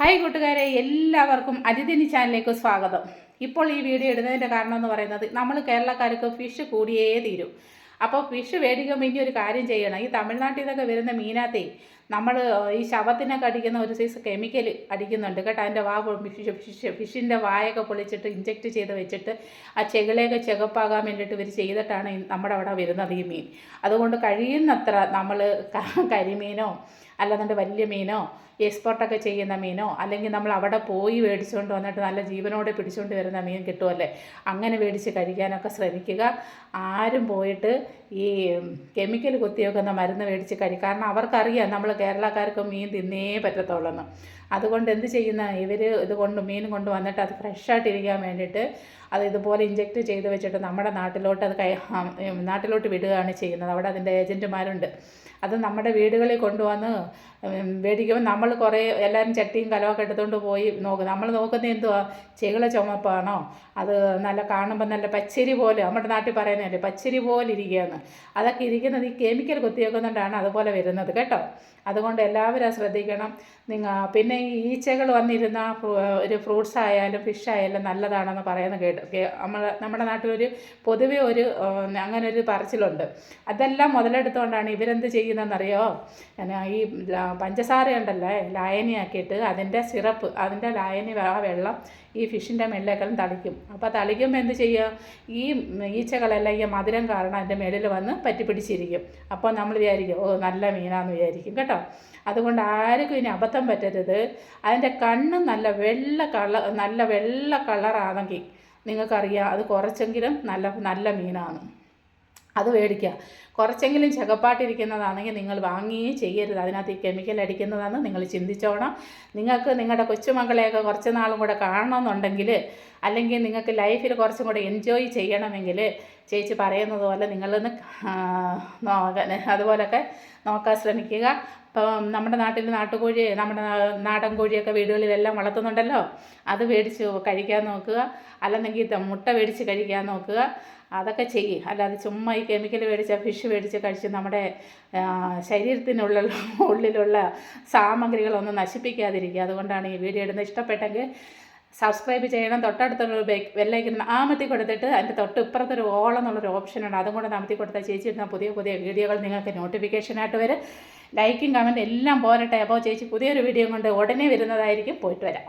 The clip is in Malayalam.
ഹായ് കൂട്ടുകാരെ. എല്ലാവർക്കും അതിഥിനി ചാനലിലേക്ക് സ്വാഗതം. ഇപ്പോൾ ഈ വീഡിയോ ഇടുന്നതിന്റെ കാരണം എന്ന് പറയുന്നത് നമ്മൾ കേരളക്കാർക്ക് ഫിഷ് കൂടിയേ തീരും. അപ്പോൾ ഫിഷ് മേടിക്കുമ്പോൾ ഇനി ഒരു കാര്യം ചെയ്യണം. ഈ തമിഴ്നാട്ടിൽ നിന്നൊക്കെ വരുന്ന മീനാത്തേ നമ്മൾ ഈ ശവത്തിനൊക്കെ അടിക്കുന്ന ഒരു സൈസ് കെമിക്കൽ അടിക്കുന്നുണ്ട് കേട്ടോ. അതിന്റെ വാ ഫിഷ് ഫിഷ് ഫിഷിന്റെ വായൊക്കെ പൊളിച്ചിട്ട് ഇഞ്ചെക്റ്റ് ചെയ്ത് വെച്ചിട്ട് ആ ചെകിളയൊക്കെ ചെകപ്പാകാൻ വേണ്ടിയിട്ട് ഇവർ ചെയ്തിട്ടാണ് നമ്മുടെ അവിടെ വരുന്നത് ഈ മീൻ. അതുകൊണ്ട് കഴിയുന്നത്ര നമ്മൾ കരിമീനോ അല്ലാതെ വലിയ മീനോ എക്സ്പോർട്ടൊക്കെ ചെയ്യുന്ന മീനോ അല്ലെങ്കിൽ നമ്മൾ അവിടെ പോയി മേടിച്ചുകൊണ്ട് വന്നിട്ട് നല്ല ജീവനോടെ പിടിച്ചുകൊണ്ട് വരുന്ന മീൻ കിട്ടുമല്ലേ അങ്ങനെ മേടിച്ച് കഴിക്കാനൊക്കെ ശ്രമിക്കുക. ആരും പോയിട്ട് ഈ കെമിക്കൽ കുത്തിവെക്കുന്ന മരുന്ന് മേടിച്ച് കരി കാരണം അവർക്കറിയാം നമ്മൾ കേരളക്കാർക്ക് മീൻ തിന്നേ പറ്റത്തുള്ളെന്ന്. അതുകൊണ്ട് എന്ത് ചെയ്യുന്ന ഇവർ ഇത് കൊണ്ട് മീൻ കൊണ്ട് വന്നിട്ട് അത് ഫ്രഷായിട്ടിരിക്കാൻ വേണ്ടിയിട്ട് അത് ഇതുപോലെ ഇഞ്ചെക്റ്റ് ചെയ്ത് വെച്ചിട്ട് നമ്മുടെ നാട്ടിലോട്ട് അത് കൈ നാട്ടിലോട്ട് വിടുകയാണ് ചെയ്യുന്നത്. അവിടെ അതിന്റെ ഏജന്റുമാരുണ്ട്. അത് നമ്മുടെ വീടുകളിൽ കൊണ്ടുവന്ന് മേടിക്കുമ്പോൾ നമ്മൾ കുറേ എല്ലാവരും ചട്ടിയും കലമൊക്കെ എടുത്തുകൊണ്ട് പോയി നോക്കും. നമ്മൾ നോക്കുന്നത് എന്തുവാ? ചെകിള ചുമപ്പാണോ? അത് നല്ല കാണുമ്പോൾ നല്ല പച്ചരി പോലെ നമ്മുടെ നാട്ടിൽ പറയുന്നതല്ലേ പച്ചരി പോലെ ഇരിക്കുകയാണ് അതൊക്കെ ഇരിക്കുന്നത് ഈ കെമിക്കൽ കുത്തിവെക്കുന്നുകൊണ്ടാണ് അതുപോലെ വരുന്നത്. കേട്ടോ? അതുകൊണ്ട് എല്ലാവരും ശ്രദ്ധിക്കണം. നിങ്ങൾ പിന്നെ ഈ ഈച്ചകൾ വന്നിരുന്ന ഒരു ഫ്രൂട്ട്സ് ആയാലും ഫിഷ് ആയാലും നല്ലതാണെന്ന് പറയുന്ന കേട്ടു നമ്മൾ നമ്മുടെ നാട്ടിൽ ഒരു പൊതുവെ ഒരു അങ്ങനെ ഒരു പറച്ചിലുണ്ട്. അതെല്ലാം മുതലെടുത്തുകൊണ്ടാണ് ഇവരെന്ത് ചെയ്യുന്നതെന്നറിയോ? ഈ പഞ്ചസാര ഉണ്ടല്ലേ ലായനിയാക്കിയിട്ട് അതിന്റെ സിറപ്പ് അതിന്റെ ലായനി ആ വെള്ളം ഈ ഫിഷിന്റെ മേളിലേക്കെല്ലാം തളിക്കും. അപ്പോൾ തളിക്കുമ്പോൾ എന്ത് ചെയ്യുക? ഈ ഈച്ചകളെല്ലാം ഈ മധുരം കാരണം അതിന്റെ മേളിൽ വന്ന് പറ്റിപ്പിടിച്ചിരിക്കും. അപ്പോൾ നമ്മൾ വിചാരിക്കും ഓ നല്ല മീനാന്ന് വിചാരിക്കും കേട്ടോ? അതുകൊണ്ട് ആർക്കും ഇനി അബദ്ധം പറ്റരുത്. അതിന്റെ കണ്ണ് നല്ല വെള്ള കളർ നല്ല വെള്ള കളറാണെങ്കിൽ നിങ്ങൾക്കറിയാം അത് കുറച്ചെങ്കിലും നല്ല നല്ല മീനാണ്. അത് മേടിക്കുക. കുറച്ചെങ്കിലും ചകപ്പാട്ടിരിക്കുന്നതാണെങ്കിൽ നിങ്ങൾ വാങ്ങുകയും ചെയ്യരുത്. അതിനകത്ത് ഈ കെമിക്കൽ അടിക്കുന്നതാണ് നിങ്ങൾ ചിന്തിച്ചോണം. നിങ്ങൾക്ക് നിങ്ങളുടെ കൊച്ചുമക്കളെയൊക്കെ കുറച്ച് നാളും കൂടെ കാണണമെന്നുണ്ടെങ്കിൽ അല്ലെങ്കിൽ നിങ്ങൾക്ക് ലൈഫിൽ കുറച്ചും കൂടെ എൻജോയ് ചെയ്യണമെങ്കിൽ ചേച്ചി പറയുന്നത് പോലെ നിങ്ങളൊന്ന് അതുപോലൊക്കെ നോക്കാൻ ശ്രമിക്കുക. ഇപ്പം നമ്മുടെ നാട്ടിൽ നാട്ടുകോഴി നമ്മുടെ നാടൻ കോഴിയൊക്കെ വീടുകളിലെല്ലാം വളർത്തുന്നുണ്ടല്ലോ. അത് മേടിച്ച് കഴിക്കാൻ നോക്കുക. അല്ലെന്നെങ്കിൽ മുട്ട മേടിച്ച് കഴിക്കാൻ നോക്കുക. അതൊക്കെ ചെയ്യും. അല്ലാതെ ചുമ്മാ ഈ കെമിക്കൽ മേടിച്ച ഫിഷ് മേടിച്ച് കഴിച്ച് നമ്മുടെ ശരീരത്തിനുള്ള ഉള്ളിലുള്ള സാമഗ്രികളൊന്നും നശിപ്പിക്കാതിരിക്കുക. അതുകൊണ്ടാണ് ഈ വീഡിയോ ഇടുന്നത്. ഇഷ്ടപ്പെട്ടെങ്കിൽ സബ്സ്ക്രൈബ് ചെയ്യണം. തൊട്ടടുത്തുള്ള വെല്ലേക്ക് ആമത്തി കൊടുത്തിട്ട് അതിന്റെ തൊട്ട് ഇപ്പുറത്തൊരു ഓളം എന്നുള്ളൊരു ഓപ്ഷനുണ്ട് അതും കൂടെ അമത്തി കൊടുത്താൽ ചേച്ചി ഇടുന്ന പുതിയ പുതിയ വീഡിയോകൾ നിങ്ങൾക്ക് നോട്ടിഫിക്കേഷനായിട്ട് വരും. ലൈക്കും കമന്റും എല്ലാം പോരട്ടെ. അപ്പോൾ ചേച്ചി പുതിയൊരു വീഡിയോ കൊണ്ട് ഉടനെ വരുന്നതായിരിക്കും. പോയിട്ട് വരാം.